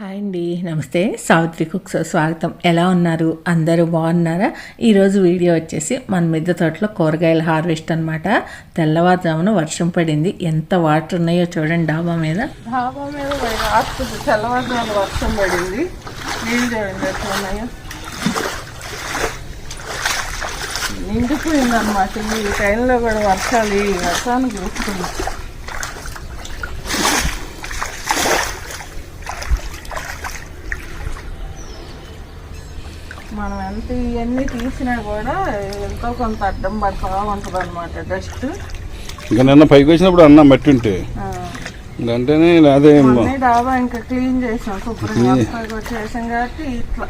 Hi అండి నమస్తే. Savitri cooks స్వాగతం. ఎలా ఉన్నారు? అందరూ బాగున్నారా? ఈరోజు వీడియో వచ్చేసి మన మిద్దె తోటలో కూరగాయల హార్వెస్ట్ అనమాట తెల్లవారుజామున వర్షం పడింది. ఎంత వాటర్ ఉన్నాయో చూడండి డాబా మీద. డాబా మీద తెల్లవారుజామున వర్షం పడింది. నీళ్ళు చూడండి ఎట్లా ఉన్నాయో. నిండిపోయింది అనమాట ఈ టైంలో కూడా వర్షాలు ఈ వర్షాన్ని వస్తుంది మనం ఎంత ఇవన్నీ తీసినా కూడా ఎంతో కొంత అడ్డం పడతా ఉంటుంది అనమాట డస్ట్ ఇంకా నిన్న పైకి వచ్చినప్పుడు అన్న మట్టి ఉంటే అంటేనే అదే డాబా ఇంకా క్లీన్ చేసాం శుభ్రంగా అంతా కూడా చేసాం కాబట్టి ఇట్లా.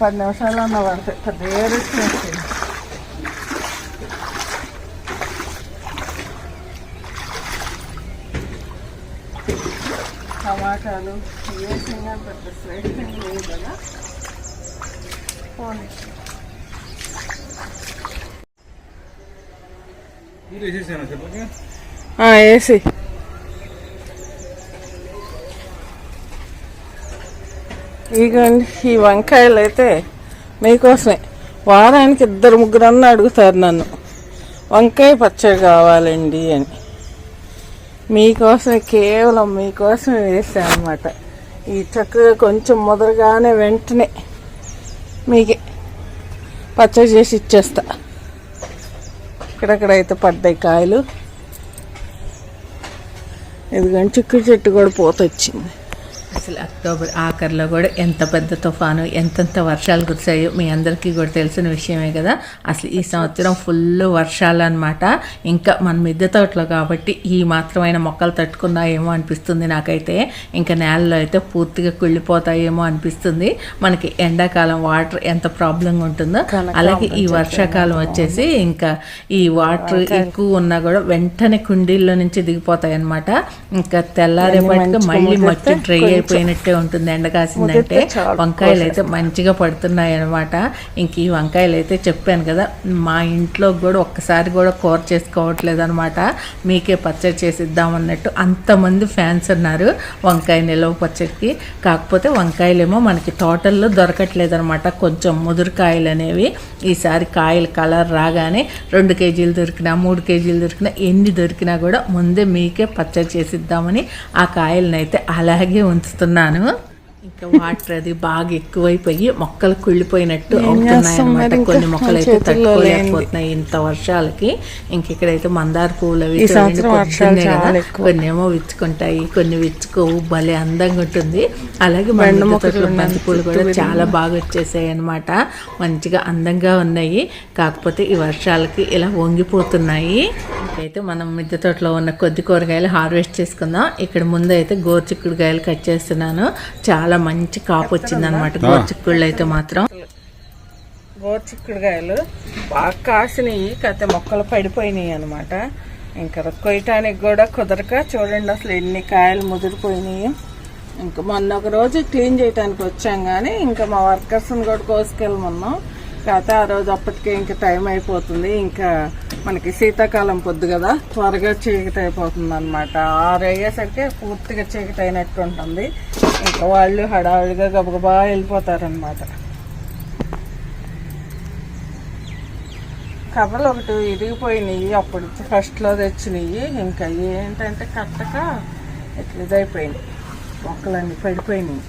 పది నిమిషాలు అన్న పడతాయి పెద్ద ఏరొచ్చి టమాటాలు వేసినా పెద్ద శ్రేష్టం లేదు కదా. పోనీ. వేసి ఇగోండి ఈ వంకాయలు అయితే మీకోసమే. వారానికి ఇద్దరు ముగ్గురు అన్న అడుగుతారు నన్ను. వంకాయ పచ్చడి కావాలండి అని. మీకోసమే కేవలం మీకోసమే వేసాను అనమాట ఈ చక్కగా కొంచెం ముదరగానే వెంటనే మీకే పచ్చడి చేసి ఇచ్చేస్తా. ఇక్కడక్కడైతే పడ్డాయి కాయలు. ఇదిగోండి చిక్కుడు చెట్టు కూడా పోతొచ్చింది. అసలు అక్టోబర్ ఆఖరిలో కూడా ఎంత పెద్ద తుఫాను ఎంతెంత వర్షాలు కురిసాయో మీ అందరికీ కూడా తెలిసిన విషయమే కదా. అసలు ఈ సంవత్సరం ఫుల్ వర్షాలు అనమాట ఇంకా మన మిద్దె తోటలో కాబట్టి ఈ మాత్రమైన మొక్కలు తట్టుకున్నాయేమో అనిపిస్తుంది నాకైతే. ఇంకా నేలలో అయితే పూర్తిగా కుళ్ళిపోతాయేమో అనిపిస్తుంది. మనకి ఎండాకాలం వాటర్ ఎంత ప్రాబ్లంగా ఉంటుందో. అలాగే ఈ వర్షాకాలం వచ్చేసి ఇంకా ఈ వాటర్ ఎక్కువ ఉన్నా కూడా వెంటనే కుండీల్లో నుంచి దిగిపోతాయి అనమాట ఇంకా తెల్లారేపటికి మళ్ళీ మట్టి డ్రై అయిపోయినట్టే ఉంటుంది ఎండ కాసిందంటే వంకాయలు అయితే మంచిగా పడుతున్నాయి అనమాట ఇంక ఈ వంకాయలు అయితే చెప్పాను కదా మా ఇంట్లో కూడా ఒక్కసారి కూడా కూర చేసుకోవట్లేదు అనమాట మీకే పచ్చడి చేసిద్దాం అన్నట్టు అంతమంది ఫ్యాన్స్ ఉన్నారు వంకాయ నిలవ పచ్చడికి. కాకపోతే వంకాయలేమో మనకి తోటల్లో దొరకట్లేదు అనమాట కొంచెం ముదురుకాయలు అనేవి ఈసారి కాయలు కలర్ రాగానే రెండు కేజీలు దొరికినా మూడు కేజీలు దొరికినా ఎన్ని దొరికినా కూడా ముందే మీకే పచ్చడి చేసిద్దామని ఆ కాయలను అయితే అలాగే ఉంచుతున్నాను ఇంకా వాటర్ అది బాగా ఎక్కువైపోయి మొక్కలు కుళ్ళిపోయినట్టు అవుతున్నాయి అనమాట కొన్ని మొక్కలు అయితే తట్టుకోలేకపోతున్నాయి ఇంత వర్షాలకి. ఇంక ఇక్కడైతే మందార పువ్వులు అవి కొన్ని ఏమో విచ్చుకుంటాయి కొన్ని విచ్చుకోవు భలే అందంగా ఉంటుంది. అలాగే బండి మొక్కలు బంతి పూలు కూడా చాలా బాగా వచ్చేసాయి అనమాట మంచిగా అందంగా ఉన్నాయి. కాకపోతే ఈ వర్షాలకి ఇలా వంగిపోతున్నాయి. ఇంకైతే మనం మిద్దె తోటలో ఉన్న కొద్ది కూరగాయలు హార్వెస్ట్ చేసుకుందాం. ఇక్కడ ముందు అయితే గోరుచిక్కుడుకాయలు కట్ చేస్తున్నాను. చాలా మంచి కాపు వచ్చింది అనమాట గోరుచిక్కుళ్ళు అయితే మాత్రం. గోరుచిక్కుడుకాయలు బాగా కాసినాయి కతే మొక్కలు పడిపోయినాయి అనమాట ఇంకా కొయ్యటానికి కూడా కుదరక చూడండి అసలు ఎన్ని కాయలు ముదిరిపోయినాయి. ఇంకా మొన్న ఒక రోజు క్లీన్ చేయడానికి వచ్చాం కానీ ఇంకా మా వర్కర్స్ని కూడా కోసుకెళ్ళమన్నాం. కాకపోతే ఆ రోజు అప్పటికే ఇంకా టైం అయిపోతుంది. ఇంకా మనకి శీతాకాలం పొద్దు కదా త్వరగా చీకటి అయిపోతుంది అనమాట ఆరు అయ్యేసరికి పూర్తిగా చీకటి అయినట్టు ఉంటుంది. ఇంకా వాళ్ళు హడావిడిగా గబగబా వెళ్ళిపోతారనమాట కర్రలు ఒకటి ఇరిగిపోయినాయి. అప్పుడు ఫస్ట్లో తెచ్చినాయి. ఇంకా ఏంటంటే కట్టక ఇట్లా ఇదైపోయినాయి. మొక్కలన్నీ పడిపోయినాయి.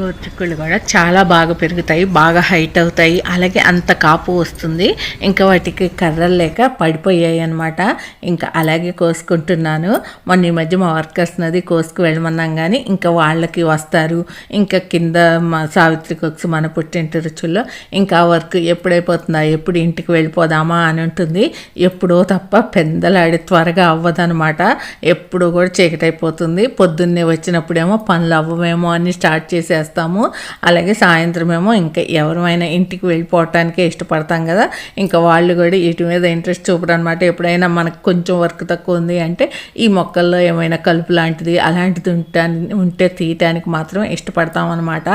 గోరుచిక్కుళ్ళు కూడా చాలా బాగా పెరుగుతాయి బాగా హైట్ అవుతాయి. అలాగే అంత కాపు వస్తుంది. ఇంకా వాటికి కర్రలు లేక పడిపోయాయి అనమాట ఇంకా అలాగే కోసుకుంటున్నాను. మొన్న ఈ మధ్య మా వర్కర్స్ నది కోసుకు వెళ్ళమన్నాం కానీ ఇంకా వాళ్ళకి వస్తారు. ఇంకా కింద మా సావిత్రి కొక్స్ మన పుట్టింటి రుచుల్లో ఇంకా వర్క్ ఎప్పుడైపోతుందా ఎప్పుడు ఇంటికి వెళ్ళిపోదామా అని ఉంటుంది. ఎప్పుడో తప్ప పెందలాడి త్వరగా అవ్వదనమాట ఎప్పుడూ కూడా చీకటైపోతుంది. పొద్దున్నే వచ్చినప్పుడేమో పనులు అవ్వమేమో అని స్టార్ట్ చేస్తాము. అలాగే సాయంత్రం ఏమో ఇంకా ఎవరైనా ఇంటికి వెళ్ళిపోవటానికే ఇష్టపడతాం కదా. ఇంకా వాళ్ళు కూడా వీటి మీద ఇంట్రెస్ట్ చూపడం అనమాట ఎప్పుడైనా మనకు కొంచెం వర్క్ తక్కువ ఉంది అంటే ఈ మొక్కల్లో ఏమైనా కలుపు లాంటిది అలాంటిది ఉంటా ఉంటే తీయటానికి మాత్రం ఇష్టపడతాం అనమాట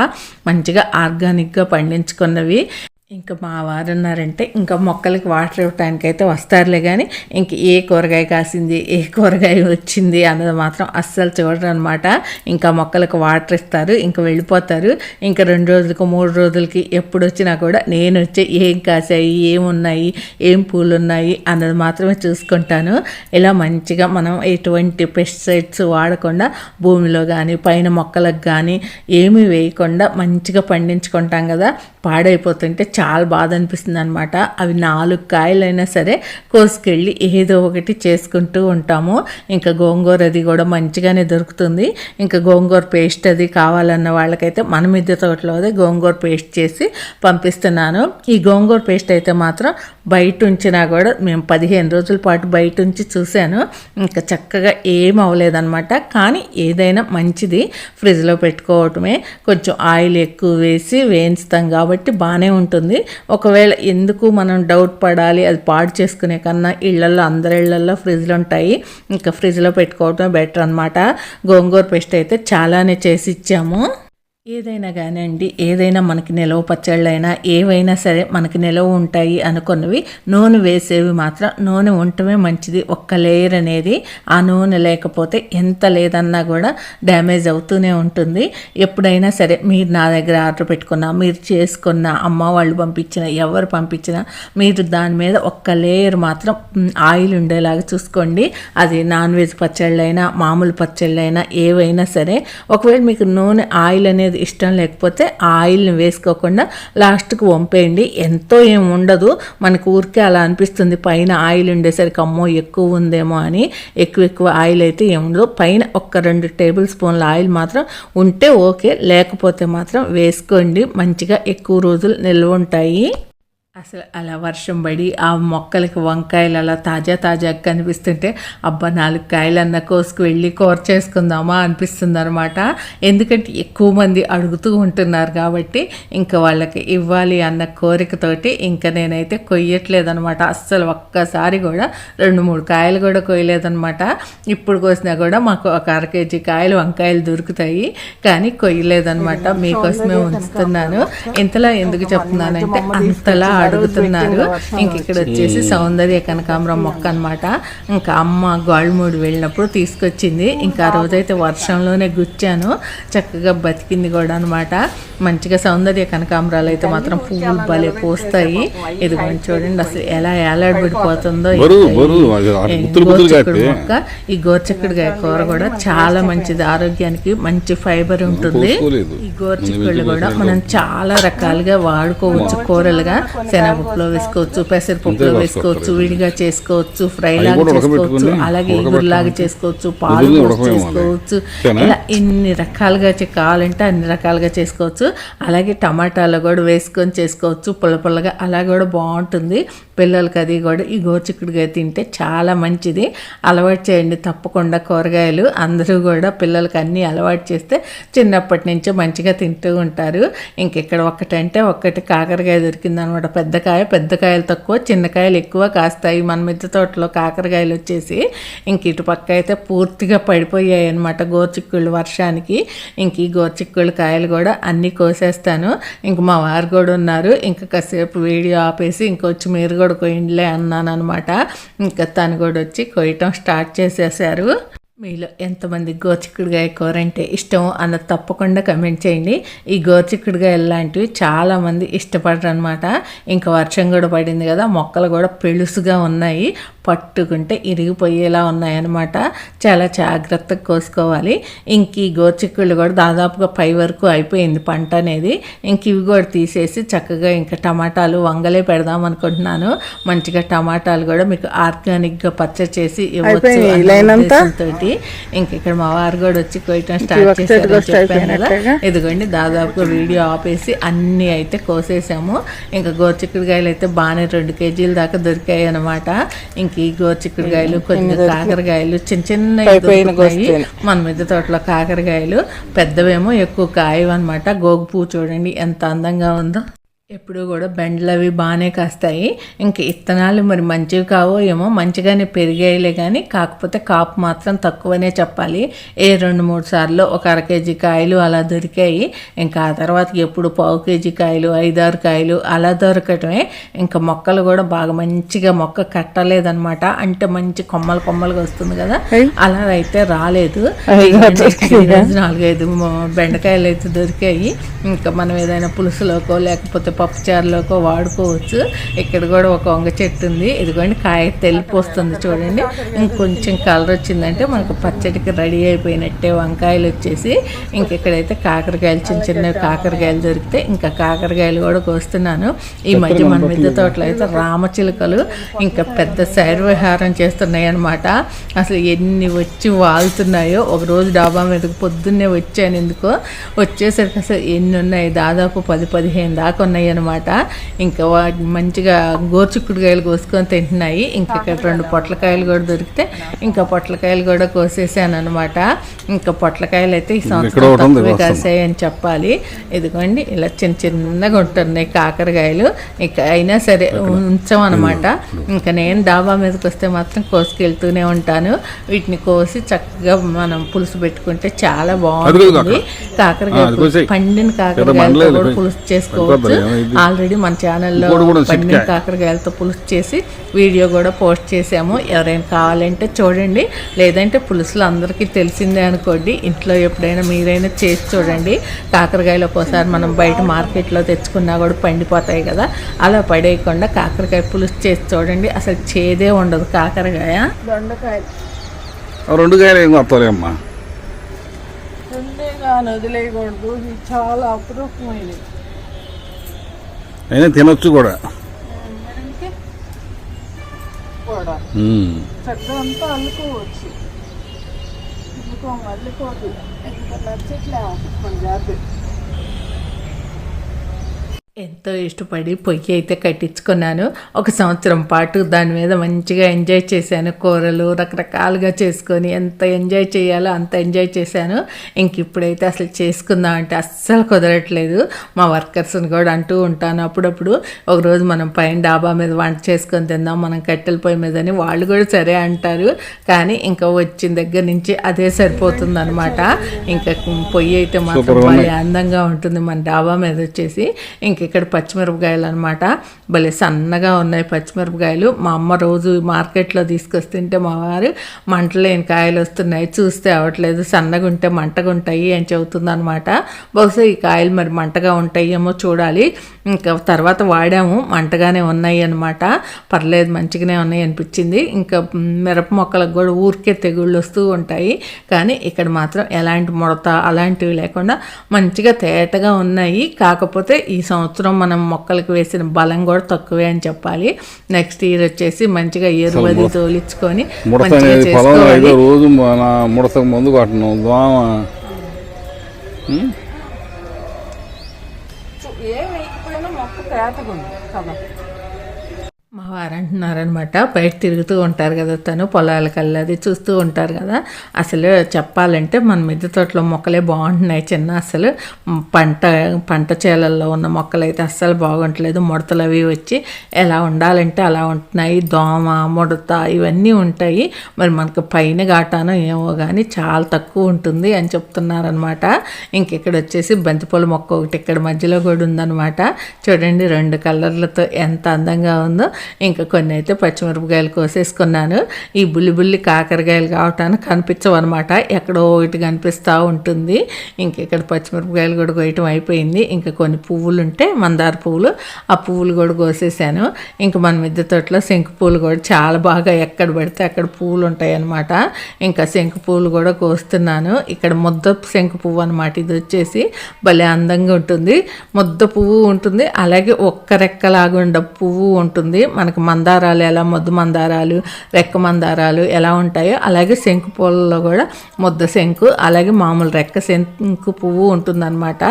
మంచిగా ఆర్గానిక్గా పండించుకున్నవి. ఇంకా మా వారు ఉన్నారంటే ఇంకా మొక్కలకి వాటర్ ఇవ్వటానికి అయితే వస్తారులే కానీ ఇంక ఏ కూరగాయ కాసింది ఏ కూరగాయ వచ్చింది అన్నది మాత్రం అస్సలు చూడరు అనమాట ఇంకా మొక్కలకు వాటర్ ఇస్తారు ఇంకా వెళ్ళిపోతారు. ఇంకా రెండు రోజులకు మూడు రోజులకి ఎప్పుడు వచ్చినా కూడా నేను వచ్చి ఏం కాసాయి ఏమున్నాయి ఏం పూలు ఉన్నాయి అన్నది మాత్రమే చూసుకుంటాను. ఇలా మంచిగా మనం ఎటువంటి పెస్టిసైడ్స్ వాడకుండా భూమిలో కానీ పైన మొక్కలకు కానీ ఏమీ వేయకుండా మంచిగా పండించుకుంటాం కదా. పాడైపోతుంటే చాలా బాధ అనిపిస్తుంది అనమాట అవి నాలుగు కాయలైనా సరే కోసుకెళ్ళి ఏదో ఒకటి చేసుకుంటూ ఉంటాము. ఇంకా గోంగూర అది కూడా మంచిగానే దొరుకుతుంది. ఇంకా గోంగూర పేస్ట్ అది కావాలన్న వాళ్ళకైతే మన మిద్దె తోటలో అదే గోంగూర పేస్ట్ చేసి పంపిస్తున్నాను. ఈ గోంగూర పేస్ట్ అయితే మాత్రం బయట ఉంచినా కూడా మేము పదిహేను రోజుల పాటు బయట ఉంచి చూశాను. ఇంకా చక్కగా ఏం అవ్వలేదన్నమాట. కానీ ఏదైనా మంచిది ఫ్రిడ్జ్లో పెట్టుకోవటమే. కొంచెం ఆయిల్ ఎక్కువ వేసి వేయించుతాం కాబట్టి బాగానే ఉంటుంది. ఒకవేళ ఎందుకు మనం డౌట్ పడాలి అది పాడు చేసుకునే కన్నా ఇళ్ళలో అందరి ఇళ్ళలో ఫ్రిడ్జ్లు ఉంటాయి. ఇంకా ఫ్రిడ్జ్లో పెట్టుకోవటం బెటర్ అనమాట గోంగూర పేస్ట్ అయితే చాలానే చేసి ఇచ్చాము. ఏదైనా కానివ్వండి ఏదైనా మనకి నిలవ పచ్చళ్ళైనా ఏవైనా సరే మనకి నిలవ ఉంటాయి అనుకున్నవి నూనె వేసేవి మాత్రం నూనె ఉండటమే మంచిది. ఒక్క లేయర్ అనేది ఆ నూనె లేకపోతే ఎంత లేదన్నా కూడా డ్యామేజ్ అవుతూనే ఉంటుంది. ఎప్పుడైనా సరే మీరు నా దగ్గర ఆర్డర్ పెట్టుకున్నా మీరు చేసుకున్న అమ్మ వాళ్ళు పంపించిన ఎవరు పంపించినా మీరు దాని మీద ఒక్క లేయర్ మాత్రం ఆయిల్ ఉండేలాగా చూసుకోండి. అది నాన్ వెజ్ పచ్చళ్ళైనా మామూలు పచ్చళ్ళైనా ఏవైనా సరే. ఒకవేళ మీకు నూనె ఆయిల్ అనేది ఇష్టం లేకపోతే ఆయిల్ని వేసుకోకుండా లాస్ట్కి వంపేయండి. ఎంతో ఏం ఉండదు. మనకు ఊరికే అలా అనిపిస్తుంది. పైన ఆయిల్ ఉండేసరికి అమ్మో ఎక్కువ ఉందేమో అని. ఎక్కువ ఎక్కువ ఆయిల్ అయితే ఏం ఉండదు. పైన ఒక్క రెండు టేబుల్ స్పూన్ల ఆయిల్ మాత్రం ఉంటే ఓకే. లేకపోతే మాత్రం వేసుకోండి. మంచిగా ఎక్కువ రోజులు నిల్వ ఉంటాయి. అసలు అలా వర్షం పడి ఆ మొక్కలకి వంకాయలు అలా తాజా తాజాగా కనిపిస్తుంటే అబ్బా నాలుగు కాయలన్నా కోసుకు వెళ్ళి కూర చేసుకుందామా అనిపిస్తుంది అనమాట ఎందుకంటే ఎక్కువ మంది అడుగుతూ ఉంటున్నారు కాబట్టి ఇంకా వాళ్ళకి ఇవ్వాలి అన్న కోరికతోటి ఇంకా నేనైతే కొయ్యట్లేదనమాట అస్సలు ఒక్కసారి కూడా రెండు మూడు కాయలు కూడా కొయ్యలేదనమాట ఇప్పుడు కోసినా కూడా మాకు ఒక అర కేజీ కాయలు వంకాయలు దొరుకుతాయి. కానీ కొయ్యలేదనమాట మీకోసమే ఉంచుతున్నాను. ఇంతలా ఎందుకు చెప్తున్నానంటే అంతలా అడుగుతున్నారు. ఇంక ఇక్కడ వచ్చేసి సౌందర్య కనకాంబరం మొక్క అనమాట ఇంకా అమ్మ గోల్మూడి వెళ్ళినప్పుడు తీసుకొచ్చింది. ఇంకా ఆ రోజైతే వర్షంలోనే గుచ్చాను. చక్కగా బతికింది కూడా అనమాట మంచిగా సౌందర్య కనకాంబరాలు అయితే మాత్రం పువ్వులు భలే పోస్తాయి. ఇదిగోండి చూడండి అసలు ఎలా ఏలాడబడిపోతుందో. మొక్క ఈ గోరుచిక్కుడుగాయ కూర కూడా చాలా మంచిది. ఆరోగ్యానికి మంచి ఫైబర్ ఉంటుంది. ఈ గోరుచిక్కుళ్ళు కూడా మనం చాలా రకాలుగా వాడుకోవచ్చు కూరలుగా. శనగపప్పులో వేసుకోవచ్చు పెసరపప్పులో వేసుకోవచ్చు విడిగా చేసుకోవచ్చు ఫ్రై లాగా చేసుకోవచ్చు అలాగే. ఇగురులాగా చేసుకోవచ్చు పాలు. చేసుకోవచ్చు? ఇలా ఎన్ని రకాలుగా కావాలంటే అన్ని రకాలుగా చేసుకోవచ్చు. అలాగే టమాటాలు కూడా వేసుకొని చేసుకోవచ్చు పుల్ల పుల్లగా. అలా కూడా బాగుంటుంది. పిల్లలకి అది కూడా ఈ గోరుచిక్కుడుగాయ తింటే చాలా మంచిది. అలవాటు చేయండి తప్పకుండా కూరగాయలు. అందరూ కూడా పిల్లలకి అన్నీ అలవాటు చేస్తే చిన్నప్పటి నుంచే మంచిగా తింటూ ఉంటారు. ఇంకెక్కడ ఒక్కటంటే ఒక్కటి కాకరకాయ దొరికింది అనమాట పెద్ద కాయ పెద్ద కాయలు తక్కువ చిన్న కాయలు ఎక్కువ కాస్తాయి. మన మిద్దె తోటలో కాకరకాయలు వచ్చేసి ఇంక ఇటు పక్క అయితే పూర్తిగా పడిపోయాయి అనమాట గోరుచిక్కుళ్ళు వర్షానికి. ఇంక ఈ గోరుచిక్కుళ్ళు కాయలు కూడా అన్నీ కోసేస్తాను. ఇంక మా వారు కూడా ఉన్నారు. ఇంకా కాసేపు వీడియో ఆపేసి ఇంకొచ్చి మీరు కూడా కొయ్యండిలే అన్నాను అనమాట ఇంకా తను కూడా వచ్చి కొయ్యటం స్టార్ట్ చేసేసారు. మీలో ఎంతమంది గోచిక్కుడుగాయ కూర అంటే ఇష్టం అన్నది తప్పకుండా కమెంట్ చేయండి. ఈ గోచిక్కుడుగాయ లాంటివి చాలామంది ఇష్టపడరు అనమాట ఇంకా వర్షం కూడా పడింది కదా మొక్కలు కూడా పెళుసుగా ఉన్నాయి. పట్టుకుంటే ఇరిగిపోయేలా ఉన్నాయన్నమాట. చాలా జాగ్రత్తగా కోసుకోవాలి. ఇంక ఈ గోచిక్కుళ్ళు కూడా దాదాపుగా పై వరకు అయిపోయింది పంట అనేది. ఇంక ఇవి కూడా తీసేసి చక్కగా ఇంకా టమాటాలు వంగలే పెడదాం అనుకుంటున్నాను. మంచిగా టమాటాలు కూడా మీకు ఆర్గానిక్గా పచ్చడి చేసి ఇవ్వచ్చు అయిపోయినాయి, తోటి ఇంక ఇక్కడ మా వారు కూడా వచ్చి కొయ్యటం స్టార్ట్ చేశారు చెప్పాను కదా? ఇదిగోండి దాదాపుగా వీడియో ఆపేసి అన్నీ అయితే కోసేసాము. ఇంకా గోరుచిక్కుడుకాయలు అయితే బాగానే రెండు కేజీల దాకా దొరికాయి అనమాట ఇంక ఈ గోరుచిక్కుడుకాయలు కొద్దిగా కాకరకాయలు చిన్న చిన్న మన మిద్దె తోటలో కాకరకాయలు పెద్దవేమో ఎక్కువ కాయవు అనమాట గోగు పువ్వు చూడండి ఎంత అందంగా ఉందో. ఎప్పుడు కూడా బెండలు అవి బాగానే కాస్తాయి. ఇంకా ఇత్తనాలు మరి మంచివి కావో ఏమో మంచిగానే పెరిగాయిలే కానీ కాకపోతే కాపు మాత్రం తక్కువనే చెప్పాలి. ఏ రెండు మూడు సార్లు ఒక అర కేజీ కాయలు అలా దొరికాయి. ఇంకా ఆ తర్వాత ఎప్పుడు పావు కేజీ కాయలు ఐదారు కాయలు అలా దొరకటమే. ఇంకా మొక్కలు కూడా బాగా మంచిగా మొక్క కట్టలేదన్నమాట. అంటే మంచి కొమ్మలు కొమ్మలుగా వస్తుంది కదా. అలా అయితే రాలేదు. నాలుగైదు బెండకాయలు అయితే దొరికాయి. ఇంకా మనం ఏదైనా పులుసులోకో లేకపోతే పప్పుచారులోకో వాడుకోవచ్చు. ఇక్కడ కూడా ఒక వంగ చెట్టు ఉంది. ఇదిగోండి కాయ తెలిపి వస్తుంది చూడండి. ఇంకొంచెం కలర్ వచ్చిందంటే మనకు పచ్చడికి రెడీ అయిపోయినట్టే వంకాయలు వచ్చేసి. ఇంక ఇక్కడైతే కాకరకాయలు చిన్న చిన్న కాకరకాయలు దొరికితే ఇంకా కాకరకాయలు కూడా కోస్తున్నాను. ఈ మధ్య మన మిద్దె తోటలో అయితే రామచిలుకలు ఇంకా పెద్ద శైర విహారం చేస్తున్నాయి అనమాట అసలు ఎన్ని వచ్చి వాళ్తున్నాయో. ఒక రోజు డాబా మీదకి పొద్దున్నే వచ్చాను ఎందుకో. వచ్చేసరికి అసలు ఎన్ని ఉన్నాయి? దాదాపు పది పదిహేను దాకా ఉన్నాయి. అనమాట ఇంకా మంచిగా గోరుచిక్కుడుకాయలు కోసుకొని తింటున్నాయి ఇంకా ఇక్కడ రెండు పొట్లకాయలు కూడా దొరికితే ఇంకా పొట్లకాయలు కూడా కోసేసాను అనమాట ఇంకా పొట్లకాయలు అయితే ఈ సంవత్సరం. కాసాయి అని చెప్పాలి ఇదిగోండి ఇలా చిన్న చిన్నగా ఉంటున్నాయి కాకరకాయలు ఇక అయినా సరే ఉంచామన్నమాట ఇంకా నేను డాబా మీదకి వస్తే మాత్రం కోసుకెళ్తూనే ఉంటాను వీటిని కోసి చక్కగా మనం పులుసు పెట్టుకుంటే చాలా బాగుంటుంది కాక. కాకరకాయ. పండిన కాకరకాయలతో మండలేదు, కూడా కోయ్. పులుసు చేసుకోవచ్చు. ఆల్రెడీ మన ఛానల్లో పండిన. కాకరకాయలతో పులుసు చేసి వీడియో కూడా పోస్ట్ చేసాము ఎవరైనా కావాలంటే చూడండి. లేదంటే పులుసులు అందరికీ తెలిసిందే అనుకోండి. ఇంట్లో ఎప్పుడైనా మీరైనా చేసి చూడండి. కాకరకాయలు ఒక్కోసారి మనం బయట మార్కెట్లో తెచ్చుకున్నా కూడా పండిపోతాయి కదా. అలా పడేయకుండా కాకరకాయ పులుసు చేసి చూడండి. అసలు చేదే ఉండదు కాకరకాయ. దొండకాయ ఆ రెండు కాయలు ఏం వదిలేయకూడదు. చాలా అపురూపమైనది అయినా తినొచ్చు కూడా. అంతా అల్లుకోవచ్చు. అల్లుకోదు కొన్ని జాతి ఎంతో ఇష్టపడి పొయ్యి అయితే కట్టించుకున్నాను. ఒక సంవత్సరం పాటు దాని మీద మంచిగా ఎంజాయ్ చేశాను. కూరలు రకరకాలుగా చేసుకొని ఎంత ఎంజాయ్ చేయాలో అంత ఎంజాయ్ చేశాను. ఇంక ఇప్పుడైతే అసలు చేసుకుందాం అంటే అస్సలు కుదరట్లేదు. మా వర్కర్స్ని కూడా అంటూ ఉంటాను అప్పుడప్పుడు. ఒకరోజు మనం పైన డాబా మీద వంట చేసుకొని తిందాం మనం కట్టెల పొయ్యి మీద అని వాళ్ళు కూడా సరే అంటారు. కానీ ఇంకా వచ్చిన దగ్గర నుంచి అదే సరిపోతుంది అనమాట ఇంకా పొయ్యి అయితే మాత్రం అందంగా ఉంటుంది మన డాబా మీద వచ్చేసి. ఇంక ఇక్కడ పచ్చిమిరపకాయలు అనమాట భలే సన్నగా ఉన్నాయి పచ్చిమిరపకాయలు. మా అమ్మ రోజు మార్కెట్లో తీసుకొస్తుంటే మా వారు మంటలేని కాయలు వస్తున్నాయి? చూస్తే అవ్వట్లేదు సన్నగా ఉంటే మంటగా ఉంటాయి అని చెబుతుంది అనమాట బహుశా ఈ కాయలు మరి మంటగా ఉంటాయేమో చూడాలి. ఇంకా తర్వాత వాడాము. మంటగానే ఉన్నాయి అనమాట పర్లేదు మంచిగానే ఉన్నాయి అనిపించింది. ఇంకా మిరప మొక్కలకు కూడా ఊరికే తెగుళ్ళు వస్తూ ఉంటాయి. కానీ ఇక్కడ మాత్రం ఎలాంటి ముడత అలాంటివి లేకుండా మంచిగా తేటగా ఉన్నాయి. కాకపోతే ఈ సంవత్సరం మనం మొక్కలకు వేసిన బలం కూడా తక్కువే అని చెప్పాలి. నెక్స్ట్ ఇయర్ వచ్చేసి మంచిగా ఎరువది తోలించుకొని ముడత మంచిగా చేసుకోవాలి. రోజు మన ముడతకు ముందు కొట్టను. దోమ? ఏం మొక్క ఉంది కదా. మా వారు అంటున్నారనమాట. బయట తిరుగుతూ ఉంటారు కదా తను పొలాలకల్లా అది చూస్తూ ఉంటారు కదా. అసలు చెప్పాలంటే మన మిద్దె తోటలో మొక్కలే బాగుంటున్నాయి చిన్న అసలు. పంట పంట చేలల్లో ఉన్న మొక్కలు అయితే అస్సలు బాగుంటలేదు. ముడతలు అవి వచ్చి ఎలా ఉండాలంటే అలా ఉంటున్నాయి. దోమ ముడత ఇవన్నీ ఉంటాయి. మరి మనకు పైన ఘాటానో ఏమో కానీ చాలా తక్కువ ఉంటుంది అని చెప్తున్నారనమాట. ఇంక ఇక్కడ వచ్చేసి బంతిపూల మొక్క ఒకటి ఇక్కడ మధ్యలో కూడా ఉందన్నమాట చూడండి రెండు కలర్లతో ఎంత అందంగా ఉందో. ఇంకా కొన్ని అయితే పచ్చిమిరపకాయలు కోసేసుకున్నాను. ఈ బుల్లి బుల్లి కాకరకాయలు కావటానికి కనిపించవు అనమాట ఎక్కడో ఒకటి కనిపిస్తూ ఉంటుంది. ఇంక ఇక్కడ పచ్చిమిరపకాయలు కూడా కోయటం అయిపోయింది. ఇంకా కొన్ని పువ్వులు ఉంటే మందార పువ్వులు ఆ పువ్వులు కూడా కోసేసాను. ఇంకా మన మిద్దె తోటలో శంకు పువ్వులు కూడా చాలా బాగా ఎక్కడ పడితే అక్కడ పువ్వులు ఉంటాయి అనమాట ఇంకా శంకు పువ్వులు కూడా కోస్తున్నాను. ఇక్కడ ముద్ద శంకు పువ్వు అనమాట ఇది వచ్చేసి భలే అందంగా ఉంటుంది. ముద్ద పువ్వు ఉంటుంది. అలాగే ఒక్క రెక్కలాగుండ ఉండే పువ్వు ఉంటుంది. మనకు మందారాలు ఎలా ముద్ద మందారాలు రెక్క మందారాలు ఎలా ఉంటాయో అలాగే శంకు పూలలో కూడా ముద్ద శంకు అలాగే మామూలు రెక్క శంకు పువ్వు ఉంటుందన్నమాట.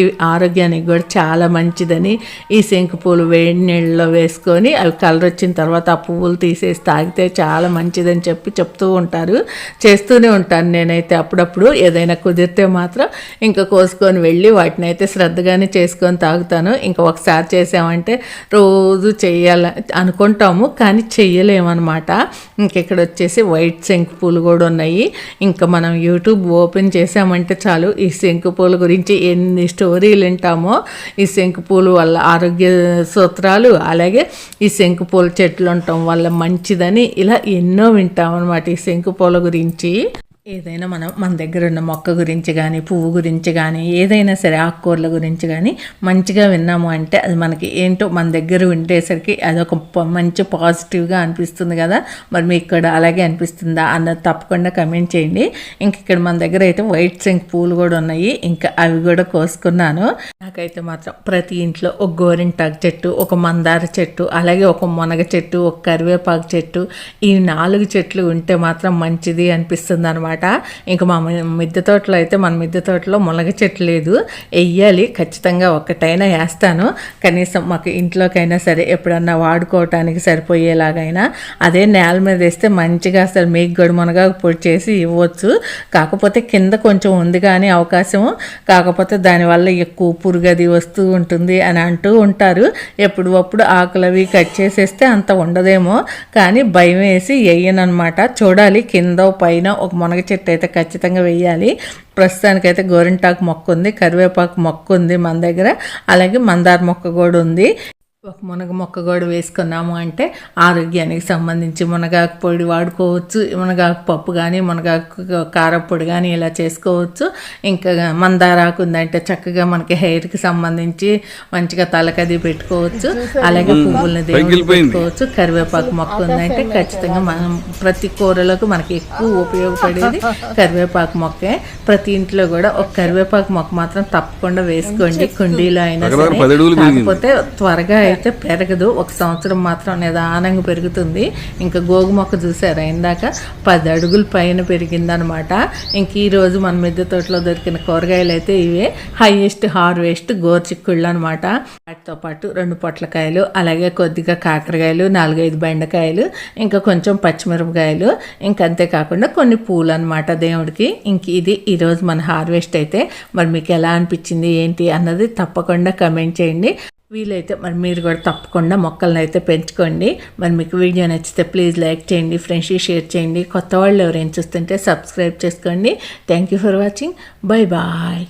ఇవి ఆరోగ్యానికి కూడా చాలా మంచిదని. ఈ శంకు పూలు వేడి నీళ్ళలో వేసుకొని అవి కలర్ వచ్చిన తర్వాత ఆ పువ్వులు తీసేసి తాగితే చాలా మంచిదని చెప్పి చెప్తూ ఉంటారు. చేస్తూనే ఉంటాను నేనైతే అప్పుడప్పుడు. ఏదైనా కుదిరితే మాత్రం ఇంకా కోసుకొని వెళ్ళి వాటిని అయితే శ్రద్ధగానే చేసుకొని తాగుతాను. ఇంకా ఒకసారి చేసామంటే రోజు చేయాల అనుకుంటాము కానీ చెయ్యలేమన్నమాట. ఇంక ఇక్కడ వచ్చేసి వైట్ శంకు పూలు కూడా ఉన్నాయి. ఇంకా మనం యూట్యూబ్ ఓపెన్ చేసామంటే చాలు ఈ శంకు పూల గురించి ఎన్ని స్టోరీలు వింటామో. ఈ శంకు పూలు వల్ల ఆరోగ్య సూత్రాలు అలాగే ఈ శంకు పూల చెట్లు ఉండటం వల్ల మంచిదని ఇలా ఎన్నో వింటాం అనమాట ఈ శంకు పూల గురించి. ఏదైనా మనం మన దగ్గర ఉన్న మొక్క గురించి కానీ పువ్వు గురించి కానీ ఏదైనా సరే ఆకుకూరల గురించి కానీ మంచిగా విన్నాము అంటే అది మనకి ఏంటో మన దగ్గర ఉండేసరికి అదొక ప- మంచి పాజిటివ్గా అనిపిస్తుంది కదా. మరి మీకు ఇక్కడ అలాగే అనిపిస్తుందా అన్నది తప్పకుండా కమెంట్ చేయండి. ఇంక ఇక్కడ మన దగ్గర అయితే వైట్ సింక్ పూలు కూడా ఉన్నాయి. ఇంకా అవి కూడా కోసుకున్నాను. నాకైతే మాత్రం ప్రతి ఇంట్లో ఒక గోరింటాకు చెట్టు ఒక మందార చెట్టు అలాగే ఒక మునగ చెట్టు ఒక కరివేపాకు చెట్టు ఈ నాలుగు చెట్లు ఉంటే మాత్రం మంచిది అనిపిస్తుంది అనమాట ఇంకా మా మిద్దె తోటలో అయితే మన మిద్దె తోటలో మునగ చెట్టు లేదు. వెయ్యాలి ఖచ్చితంగా ఒక్కటైనా వేస్తాను. కనీసం మాకు ఇంట్లోకైనా సరే ఎప్పుడన్నా వాడుకోవటానికి సరిపోయేలాగైనా అదే నేల మీద వేస్తే మంచిగా అసలు మీకు గడి పొడి చేసి ఇవ్వచ్చు. కాకపోతే కింద కొంచెం ఉంది కానీ అవకాశం. కాకపోతే దానివల్ల ఎక్కువ పురుగది వస్తూ ఉంటుంది అని అంటూ ఉంటారు. ఎప్పుడు అప్పుడు ఆకులు అవి కట్ చేసేస్తే అంత ఉండదేమో. కానీ భయం వేసి వేయనమాట చూడాలి కింద పైన ఒక మునగ చెట్టు అయితే ఖచ్చితంగా వేయాలి. ప్రస్తుతానికైతే గోరింటాకు మొక్క ఉంది కరివేపాకు మొక్క ఉంది మన దగ్గర. అలాగే మందార మొక్క కూడా ఉంది. ఒక మునగ మొక్క కూడా వేసుకున్నాము అంటే ఆరోగ్యానికి సంబంధించి మునగాకు పొడి వాడుకోవచ్చు మునగాకు పప్పు కానీ మునగాకు కారపొడి కానీ ఇలా చేసుకోవచ్చు. ఇంకా మందారాకు ఉందంటే చక్కగా మనకి హెయిర్కి సంబంధించి మంచిగా తలకది పెట్టుకోవచ్చు. అలాగే పువ్వుల్ని దేవుడికి. పెట్టుకోవచ్చు. కరివేపాకు మొక్క ఉందంటే ఖచ్చితంగా మనం ప్రతి కూరలకు మనకి ఎక్కువ ఉపయోగపడేది కరివేపాకు మొక్కే. ప్రతి ఇంట్లో కూడా ఒక కరివేపాకు మొక్క మాత్రం తప్పకుండా వేసుకోండి. కుండీలో అయినా సరే. కాకపోతే త్వరగా అయితే పెరగదు. ఒక సంవత్సరం మాత్రం నిదానంగా పెరుగుతుంది. ఇంకా గోగు మొక్క చూసారా? ఇందాక పది అడుగుల పైన పెరిగిందనమాట. ఇంక ఈరోజు మన మిద్దె తోటలో దొరికిన కూరగాయలు అయితే ఇవే. హైయెస్ట్ హార్వెస్ట్ గోర్చిక్కుళ్ళు అనమాట వాటితో పాటు రెండు పొట్లకాయలు అలాగే కొద్దిగా కాకరకాయలు నాలుగైదు బెండకాయలు ఇంకా కొంచెం పచ్చిమిరపకాయలు ఇంకా అంతేకాకుండా కొన్ని పూలు అనమాట దేవుడికి. ఇంక ఇది ఈరోజు మన హార్వెస్ట్ అయితే. మరి మీకు ఎలా అనిపించింది ఏంటి అన్నది తప్పకుండా కమెంట్ చేయండి. వీలైతే మరి మీరు కూడా తప్పకుండా మొక్కలను అయితే పెంచుకోండి. మరి మీకు వీడియో నచ్చితే ప్లీజ్ లైక్ చేయండి ఫ్రెండ్స్కి షేర్ చేయండి. కొత్త వాళ్ళు ఎవరైనా చూస్తుంటే సబ్స్క్రైబ్ చేసుకోండి. Thank you for watching bye bye